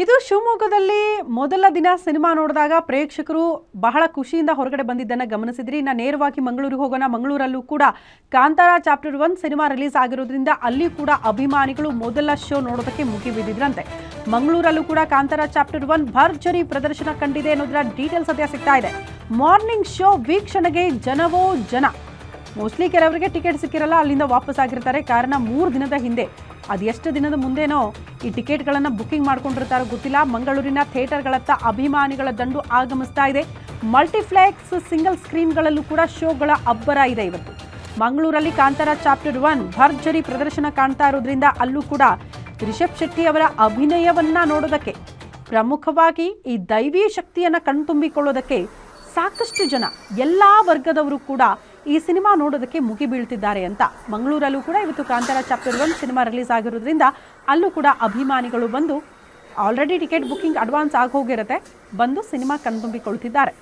ಇದು ಶಿವಮೊಗ್ಗದಲ್ಲಿ ಮೊದಲ ದಿನ ಸಿನಿಮಾ ನೋಡಿದಾಗ ಪ್ರೇಕ್ಷಕರು ಬಹಳ ಖುಷಿಯಿಂದ ಹೊರಗಡೆ ಬಂದಿದ್ದನ್ನು ಗಮನಿಸಿದ್ರಿ. ಇನ್ನು ನೇರವಾಗಿ ಮಂಗಳೂರಿಗೆ ಹೋಗೋಣ, ಮಂಗಳೂರಲ್ಲೂ ಕೂಡ Kantara chapter one cinema release ಆಗಿರೋದ್ರಿಂದ ಅಲ್ಲಿ ಕೂಡ ಅಭಿಮಾನಿಗಳು ಮೊದಲ ಶೋ ನೋಡೋದಕ್ಕೆ ಮುಗಿ ಬಿದ್ದಿದ್ರಂತೆ ಮಂಗಳೂರಲ್ಲೂ ಕೂಡ ಕಾಂತಾರ ಚಾಪ್ಟರ್ ಒನ್ ಭರ್ಜರಿ ಪ್ರದರ್ಶನ ಕಂಡಿದೆ ಅನ್ನೋದರ ಡೀಟೇಲ್ಸ್ ಸದ್ಯ ಸಿಗ್ತಾ ಇದೆ. ಮಾರ್ನಿಂಗ್ ಶೋ ವೀಕ್ಷಣೆಗೆ ಜನವೋ ಜನ. ಮೋಸ್ಟ್ಲಿ ಕೆಲವರಿಗೆ ಟಿಕೆಟ್ ಸಿಕ್ಕಿರಲ್ಲ, ಅಲ್ಲಿಂದ ವಾಪಸ್ ಆಗಿರ್ತಾರೆ. ಕಾರಣ ಮೂರು ದಿನದ ಹಿಂದೆ ಅದು ಎಷ್ಟು ದಿನದ ಮುಂದೇನೋ ಈ ಟಿಕೆಟ್ಗಳನ್ನು ಬುಕ್ಕಿಂಗ್ ಮಾಡ್ಕೊಂಡಿರ್ತಾರೋ ಗೊತ್ತಿಲ್ಲ. ಮಂಗಳೂರಿನ ಥಿಯೇಟರ್ಗಳತ್ತ ಅಭಿಮಾನಿಗಳ ದಂಡು ಆಗಮಿಸ್ತಾ ಇದೆ. ಮಲ್ಟಿಪ್ಲೆಕ್ಸ್ ಸಿಂಗಲ್ ಸ್ಕ್ರೀನ್ಗಳಲ್ಲೂ ಕೂಡ ಶೋಗಳ ಅಬ್ಬರ ಇದೆ ಇವತ್ತು. ಮಂಗಳೂರಲ್ಲಿ ಕಾಂತಾರ ಚಾಪ್ಟರ್ ಒನ್ ಭರ್ಜರಿ ಪ್ರದರ್ಶನ ಕಾಣ್ತಾ ಇರೋದ್ರಿಂದ ಅಲ್ಲೂ ಕೂಡ ರಿಷಬ್ ಶೆಟ್ಟಿ ಅವರ ಅಭಿನಯವನ್ನ ನೋಡೋದಕ್ಕೆ, ಪ್ರಮುಖವಾಗಿ ಈ ದೈವೀ ಶಕ್ತಿಯನ್ನು ಕಣ್ತುಂಬಿಕೊಳ್ಳೋದಕ್ಕೆ ಸಾಕಷ್ಟು ಜನ, ಎಲ್ಲ ವರ್ಗದವರು ಕೂಡ ಈ ಸಿನಿಮಾ ನೋಡೋದಕ್ಕೆ ಮುಗಿ ಬೀಳ್ತಿದ್ದಾರೆ ಅಂತ. ಮಂಗಳೂರಲ್ಲೂ ಕೂಡ ಇವತ್ತು Kantara chapter one cinema release ಆಗಿರೋದ್ರಿಂದ ಅಲ್ಲೂ ಕೂಡ ಅಭಿಮಾನಿಗಳು ಬಂದು ಆಲ್ರೆಡಿ ಟಿಕೆಟ್ ಬುಕ್ಕಿಂಗ್ ಅಡ್ವಾನ್ಸ್ ಆಗಿ ಹೋಗಿರುತ್ತೆ, ಬಂದು ಸಿನಿಮಾ ಕಣ್ತುಂಬಿಕೊಳ್ತಿದ್ದಾರೆ.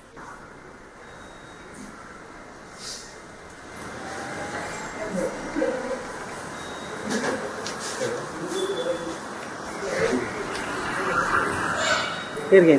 ಹೇಗೆ?